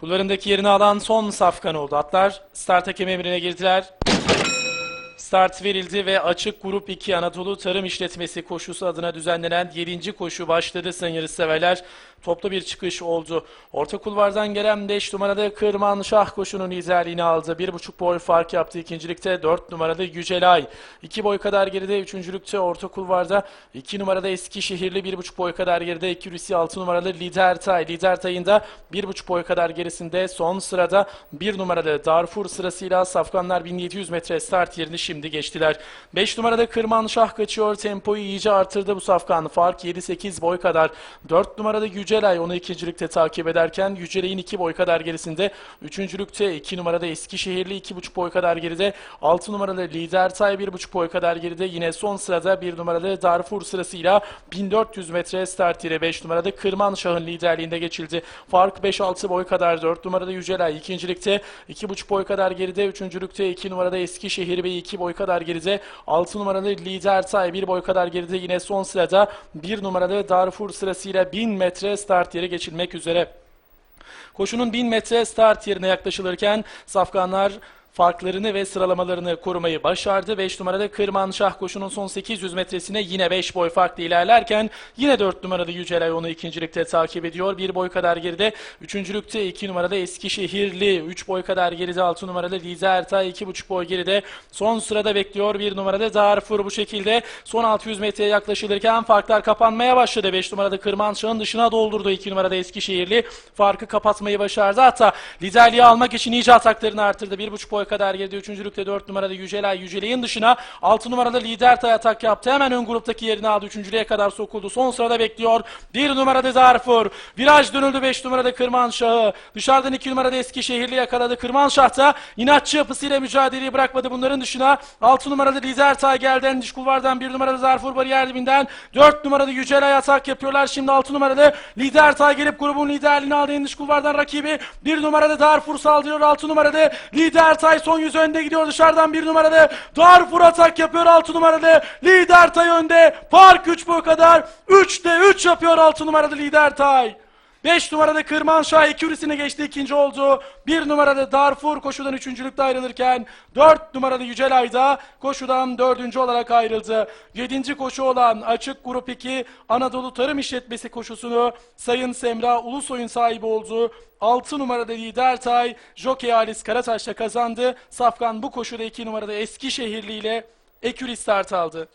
Kulvarındaki yerini alan son safkan oldu. Atlar start hakem emrine girdiler. Start verildi ve açık grup 2 Anadolu Tarım İşletmesi koşusu adına düzenlenen 7. koşu başladı sayın yarışseverler. Toplu bir çıkış oldu. Orta kulvardan gelen 5 numarada Kırman Şah koşunun liderliğini aldı. 1,5 boy fark yaptı ikincilikte 4 numarada Yücelay. 2 boy kadar geride üçüncülükte orta kulvarda 2 numarada Eskişehirli 1,5 boy kadar geride Ekürisi 6 numaralı Lider Tay. Lider Tay'ın da 1,5 boy kadar gerisinde son sırada 1 numaralı Darfur sırasıyla Safkanlar 1700 metre start yerini şimdi geçtiler. 5 numarada Kırman Şah kaçıyor. Tempoyu iyice artırdı bu Safkan. Fark 7-8 boy kadar. 4 numarada Yücelay onu ikincilikte takip ederken Yücelay'ın 2 boy kadar gerisinde. Üçüncülükte 2 numarada Eskişehirli 2,5 boy kadar geride. 6 numaralı Lider Tay 1,5 boy kadar geride. Yine son sırada 1 numaralı Darfur sırasıyla 1400 metre start yeri 5 numarada Kırman Şah'ın liderliğinde geçildi. Fark 5-6 boy kadar 4 numarada Yücelay ikincilikte 2,5 boy kadar geride. Üçüncülükte 2 numarada Eskişehir ve 2 boy kadar geride. 6 numaralı Lider Tay 1 boy kadar geride. Yine son sırada 1 numaralı Darfur sırasıyla 1000 metre start yeri geçilmek üzere. Koşunun 1000 metre start yerine yaklaşılırken safkanlar farklarını ve sıralamalarını korumayı başardı. 5 numarada Kırman Şah koşunun son 800 metresine yine 5 boy farklı ilerlerken yine 4 numarada Yücelay onu ikincilikte takip ediyor. 1 boy kadar geride. Üçüncülükte 2 numarada Eskişehirli. 3 boy kadar geride 6 numarada Liza Ertay 2,5 boy geride. Son sırada bekliyor 1 numarada Darfur bu şekilde. Son 600 metreye yaklaşılırken farklar kapanmaya başladı. 5 numarada Kırman Şah'ın dışına doldurdu. 2 numarada Eskişehirli. Farkı kapatmayı başardı. Hatta liderliği almak için iyice ataklarını artırdı. 1,5 boy kadar geride. Üçüncülükte 4 numarada Yücelay. Yücelay'ın dışına 6 numarada lider tay atak yaptı. Hemen ön gruptaki yerini aldı. Üçüncülüğe kadar sokuldu. Son sırada bekliyor. 1 numarada Darfur. Viraj dönüldü 5 numarada Kırmanşah'ı. Dışarıdan 2 numarada Eskişehirli yakaladı. Kırmanşah da inatçı yapısıyla mücadeleyi bırakmadı. Bunların dışına 6 numarada lider tay geldi. En dış kulvardan 1 numarada Darfur bariyer dibinden 4 numarada Yücelay atak yapıyorlar. Şimdi 6 numarada lider tay gelip grubun liderliğini aldı. En dış kulvardan rakibi 1 numarada Darfur saldırıyor. 6 numarada lider tay son yüz önde gidiyor dışarıdan bir numarada Darfur atak yapıyor 6 numarada Lider Tay önde. Park 3 bu kadar. 3'te 3 yapıyor 6 numarada Lider Tay 5 numarada Kırmanşah ikürisine geçti ikinci oldu. 1 numarada Darfur koşudan üçüncülükte ayrılırken 4 numarada Yücelay da koşudan dördüncü olarak ayrıldı. 7. koşu olan açık grup 2 Anadolu Tarım İşletmesi koşusunu Sayın Semra Ulusoy'un sahibi oldu. 6 numarada lider Tay, Jockey Halis Karataş'la kazandı. Safkan bu koşuda 2 numarada Eskişehirli ile Eküri start aldı.